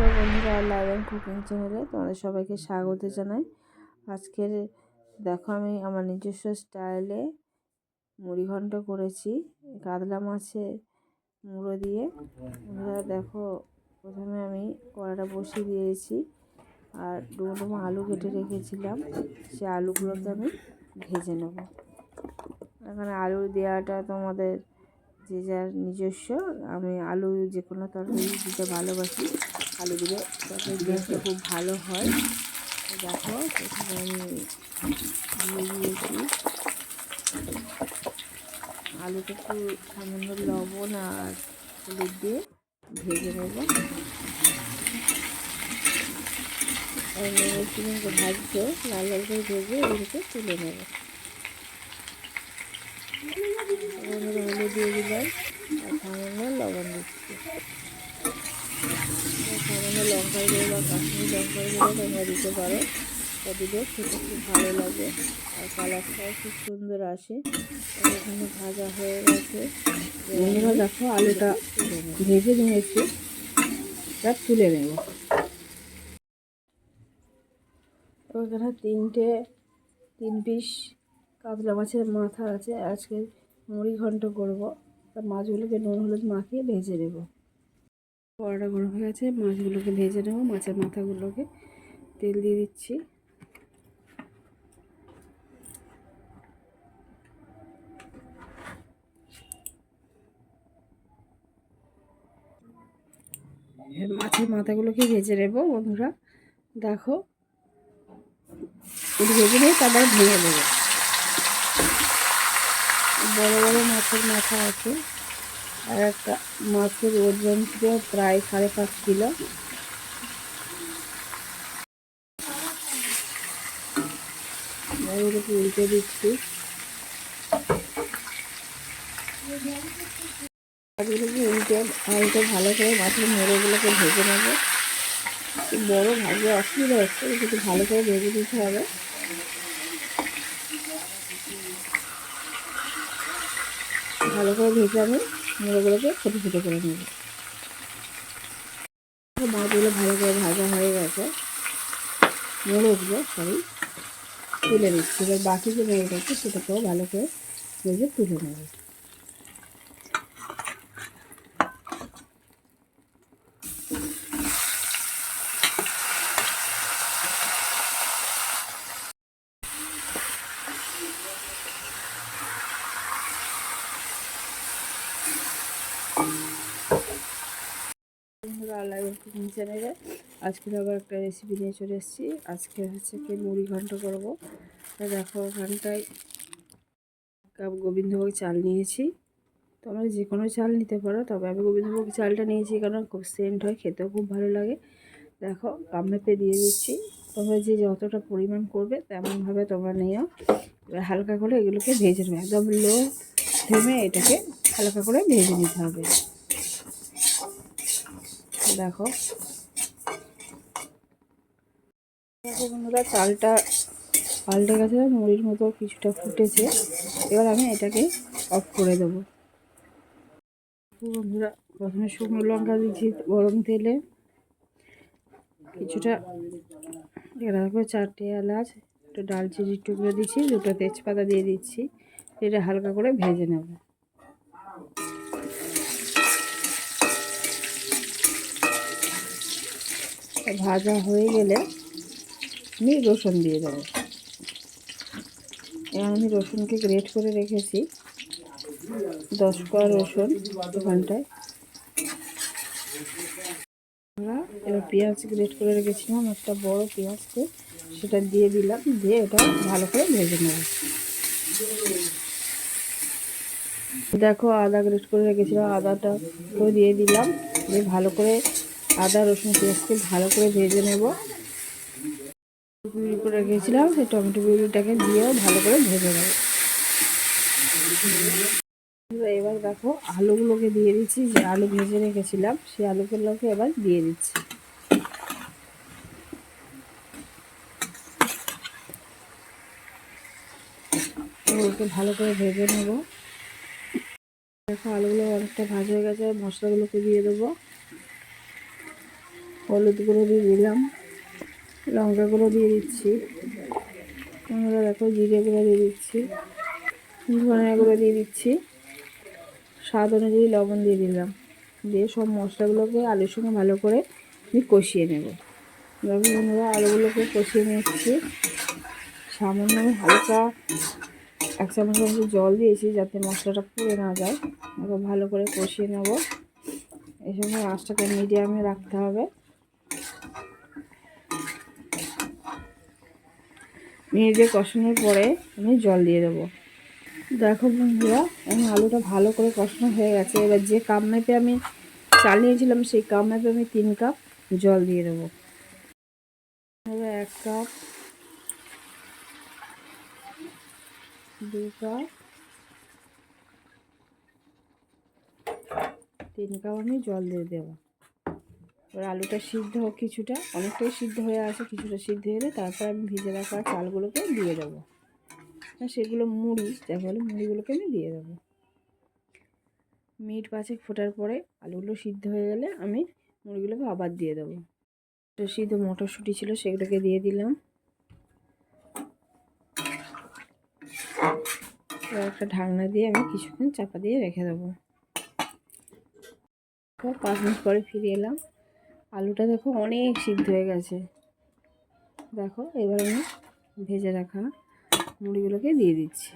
নমস্কার বন্ধুরা, live and cooking চ্যানেলে তোমাদের সবাইকে স্বাগত জানাই। আজকের দেখো আমি আমার নিজস্ব স্টাইলে মুড়িঘণ্ট করেছি কাতলা মাছে মুড়ো দিয়ে। বন্ধুরা, দেখো, প্রথমে আমি কড়াটা বসিয়ে দিয়েছি আর ডুমো আলু কেটে রেখেছিলাম, সে আলুগুলোকে আমি ভেজে নেব। এখানে আলু দেওয়াটা তোমাদের যে যার নিজস্ব, আমি আলু যে কোনো তরকারি দিতে ভালোবাসি। আলু দিলে তরকারি দেখতে খুব ভালো হয় দেখো সেখানে আমি দিয়ে দিয়েছি। আলুটা একটু সামান্য লবণ আর হলুদ দিয়ে ভেজে নেব। ভাজছে লাল লাল করে ভেজে এগুলোকে তুলে নেব হলুদ দিয়ে দিলাম আর সামান্য লবণ দিচ্ছি সামান্য লঙ্কার গুঁড়ো বা লঙ্কার তোমরা দিতে পারো। তা খেতে খুব ভালো লাগে আর কালারটাও খুব সুন্দর আসে। এখানে ভাজা হয়ে গেছে। বন্ধুরা দেখো আলুটা ভেজে নিয়েছি তা তুলে নেব। ওখানে তিনটে, তিন পিস কাতলা মাছের মাথা আছে। আজকে মুড়ি ঘন্ট করব। তা মাছগুলোকে নুন হলুদ মাখিয়ে ভেজে নেব। কড়াটা গরম হয়ে গেছে, মাছগুলোকে ভেজে নেব, মাছের মাথাগুলোকে তেল দিয়ে দিচ্ছি। মাছের মাথাগুলোকে ভেজে নেব, বন্ধুরা। দেখো, ভেজে নিয়ে তারপর ভেঙে দেবো। বড় বড় মাছের মাথা আছে। আর একটা মাছের ওজন ছিল প্রায় সাড়ে পাঁচ কিলো। উল্টে দিচ্ছি। উল্টে হালকা ভালো করে মাছের মেরেগুলোকে ভেজে নেব। বড় ভাজে অসুবিধা হচ্ছে, কিন্তু ভালো করে ভেজে দিতে হবে। ভালো করে ভেজে আমি মুড়োগুলোকে ছোটো ছোটো করে নেব। মাছগুলো ভালো করে ভাজা হয়ে গেছে। মুড়োগুলো সরি তুলে নিচ্ছি। এবার বাকি যে মুড়োটা সেটাকেও ভালো করে ভেজে তুলে নেব বন্ধুরা আল্লাহ কুকিং চ্যানেলে আজকে আবার একটা রেসিপি নিয়ে চলে এসেছি। আজকে হচ্ছে কি মুড়ি ঘন্ট করব। দেখো ওখানটায় কাপ গোবিন্দভোগ চাল নিয়েছি। তোমরা যে কোনো চাল নিতে পারো, তবে আমি গোবিন্দভোগ চালটা নিয়েছি কারণ খুব সেন্ট হয়, খেতেও খুব ভালো লাগে। দেখো কাপ মেপে দিয়ে দিচ্ছি। তোমরা যে যতটা পরিমাণ করবে, তেমনভাবে তোমরা নিও। এবার হালকা করে এগুলোকে ভেজে নেবে। একদম লো ফ্লেমে এটাকে হালকা করে ভেজে নিতে হবে। দেখো। বন্ধুরা, চালটা পাল্টে গেছে, মুড়ির মতো কিছুটা ফুটেছে। এবার আমি এটাকে অফ করে দেবো। বন্ধুরা, প্রথমে শুকনো লঙ্কা দিচ্ছি গরম তেলে। কিছুটা এরকম চারটে এলাচ, একটু ডালচিনির টুকরো দিচ্ছি, দুটো তেজপাতা দিয়ে দিচ্ছি। এটা হালকা করে ভেজে নেব। ভাজা হয়ে গেলে আমি রসুন দিয়ে দেবো। আমি রসুনকে গ্রেট করে রেখেছি দশ কোয়া রসুন ওখানটায় আমরা এবার পেঁয়াজ গ্রেট করে রেখেছিলাম, একটা বড় পেঁয়াজকে সেটা দিয়ে দিলাম, দিয়ে এটা ভালো করে ভেজে নেব। দেখো আদা গ্রেট করে রেখেছিলাম, আদাটা দিয়ে দিলাম, দিয়ে ভালো করে আদা, রসুন পেঁয়াজকে ভালো করে ভেজে নেব। পিউরি করে রেখেছিলাম, সেই টমেটো পিউরিটাকে দিয়েও ভালো করে ভেজে নেব। এবার দেখো, আলুগুলোকে দিয়ে দিচ্ছি, যে আলু ভেজে রেখেছিলাম, সেই আলুগুলোকে এবার দিয়ে দিচ্ছি। ওগুলোকে ভালো করে ভেজে নেব। দেখো, আলুগুলো অনেকটা ভাজা হয়ে গেছে, মশলাগুলোকে দিয়ে দেবো। হলুদ গুঁড়ো দিয়ে দিলাম। লঙ্কা গুঁড়ো দিয়ে দিচ্ছি। আমরা দেখো জিরে গুঁড়ো দিয়ে দিচ্ছি। ধনিয়া গুঁড়ো দিয়ে দিচ্ছি। স্বাদ অনুযায়ী লবণ দিয়ে দিলাম। দিয়ে সব মশলাগুলোকে আলুর সঙ্গে ভালো করে আমি কষিয়ে নেব। বন্ধুরা, আলুগুলোকে কষিয়ে নিচ্ছি। সামান্য আমি হালকা এক চামচ জল দিয়েছি যাতে মশলাটা পুড়ে না যায়। ভালো করে কষিয়ে নেব। এই সময় আঁচটাকে মিডিয়ামে রাখতে হবে। মিনিটে কষানোর পরে আমি জল দিয়ে দেবো। দেখো বন্ধুরা আমি আলুটা ভালো করে কষানো হয়ে গেছে। এবার যে কাপ মেপে আমি চাল নিয়েছিলাম, সেই কাপ মেপে আমি তিন কাপ জল দিয়ে দেবো। এবার এক কাপ, দু কাপ, তিন কাপ আমি জল দিয়ে দেবো। এবার আলুটা সিদ্ধ হোক কিছুটা, অনেকটাই সিদ্ধ হয়ে আছে, কিছুটা সিদ্ধ গেলে তারপর আমি ভিজে রাখা চালগুলোকে দিয়ে দেবো। সেগুলো মুড়ি যা বলে মুড়িগুলোকে আমি দিয়ে দেবো। মিট পাঁচেক ফোটার পরে আলুগুলো সিদ্ধ হয়ে গেলে আমি মুড়িগুলোকে আবার দিয়ে দেবো। সিদ্ধ মটরশুঁটি ছিল সেগুলোকে দিয়ে দিলাম। একটা ঢাকনা দিয়ে আমি কিছুক্ষণ চাপা দিয়ে রেখে দেবো। পাঁচ মিনিট পরে ফিরে এলাম। আলুটা দেখো অনেক সিদ্ধ হয়ে গেছে। দেখো, এবার আমি ভেজে রাখা মুড়িগুলোকে দিয়ে দিচ্ছি।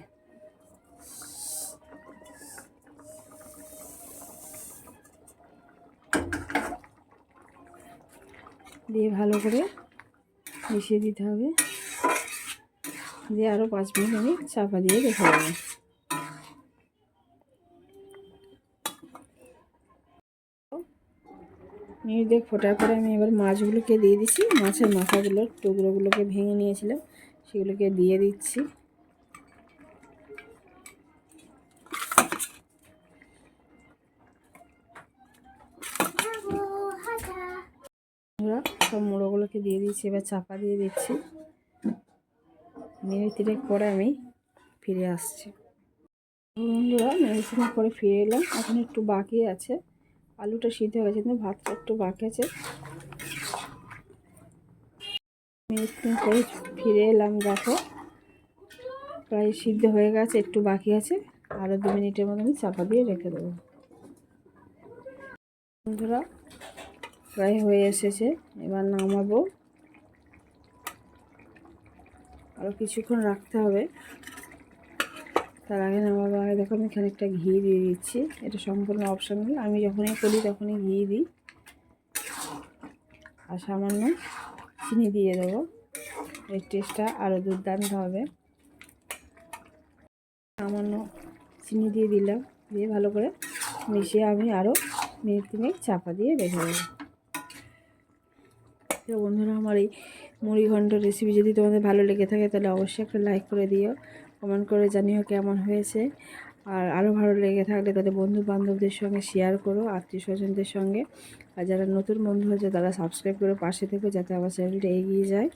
দিয়ে ভালো করে মিশিয়ে দিতে হবে। দিয়ে আরও পাঁচ মিনিট আমি চাপা দিয়ে রেখে দেবো। মিনিট ফোটার পরে আমি এবার মাছগুলোকে দিয়ে দিচ্ছি মাছের মাথাগুলো, টুকরোগুলোকে ভেঙে নিয়েছিলাম, সেগুলোকে দিয়ে দিচ্ছি। সব মুড়োগুলোকে দিয়ে দিচ্ছি এবার চাপা দিয়ে দিচ্ছি। মিনিট পরে আমি ফিরে আসছি। বন্ধুরা, মিনিট পরে ফিরে এলাম। এখন একটু বাকি আছে। আলুটা সিদ্ধ হয়ে গেছে, কিন্তু ভাতটা একটু বাকি আছে। পরে ফিরে এলাম, দেখো। প্রায় সিদ্ধ হয়ে গেছে, একটু বাকি আছে। আরও দু মিনিটের মতো আমি চাপা দিয়ে রেখে দেবো। বন্ধুরা, প্রায় হয়ে এসেছে, এবার নামাবো। আরও কিছুক্ষণ রাখতে হবে। তার আগে নামাবো আগে দেখো আমি খানিকটা ঘি দিয়ে দিচ্ছি। এটা সম্পূর্ণ অপশনাল আমি যখনই করি তখনই ঘি দিই। আর সামান্য চিনি দিয়ে দেবো। এর টেস্টটা আরও দুর্দান্ত হবে। সামান্য চিনি দিয়ে দিলাম, দিয়ে ভালো করে মিশিয়ে আমি আরও মিনিট তিনেক চাপা দিয়ে রেখে দেবো। তো বন্ধুরা, আমার এই মুড়ি ঘন্ট রেসিপি যদি তোমাদের ভালো লেগে থাকে, তাহলে অবশ্যই একটা লাইক করে দিও। কমেন্ট করে জানিও কেমন হয়েছে। আর আরও ভালো লেগে থাকলে তাদের বন্ধু বান্ধবদের সঙ্গে শেয়ার করো আত্মীয় স্বজনদের সঙ্গে। আর যারা নতুন বন্ধু হয়েছে, তারা সাবস্ক্রাইব করে পাশে থেকো যাতে আমার চ্যানেলটা এগিয়ে যায়।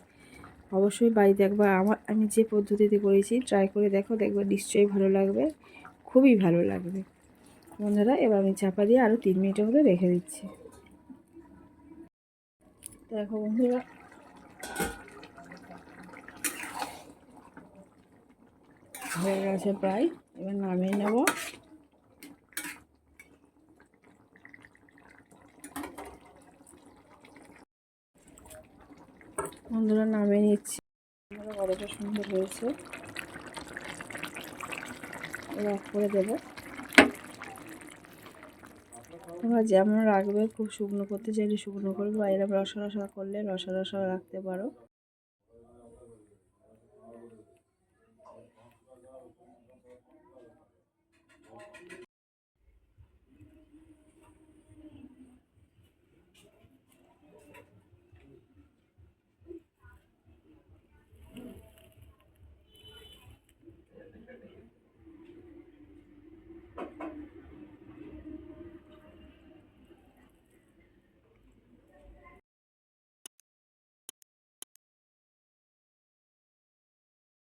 অবশ্যই বাড়িতে একবার আমার, আমি যে পদ্ধতিতে করেছি ট্রাই করে দেখো, দেখবে নিশ্চয়ই ভালো লাগবে, খুবই ভালো লাগবে। বন্ধুরা, এবার আমি চাপা দিয়ে আরও তিন মিনিটের মতো রেখে দিচ্ছি। দেখো বন্ধুরা হয়ে গেছে প্রায়। এবার নামিয়ে নেব। বন্ধুরা, নামিয়ে নিচ্ছি। বড়টা সুন্দর হয়েছে। এবার করে দেবো। তোমরা যেমন রাখবে, খুব শুকনো করতে চাইলে শুকনো করবে বা এরকম রসা রসা করলে রসা রসা রাখতে পারো।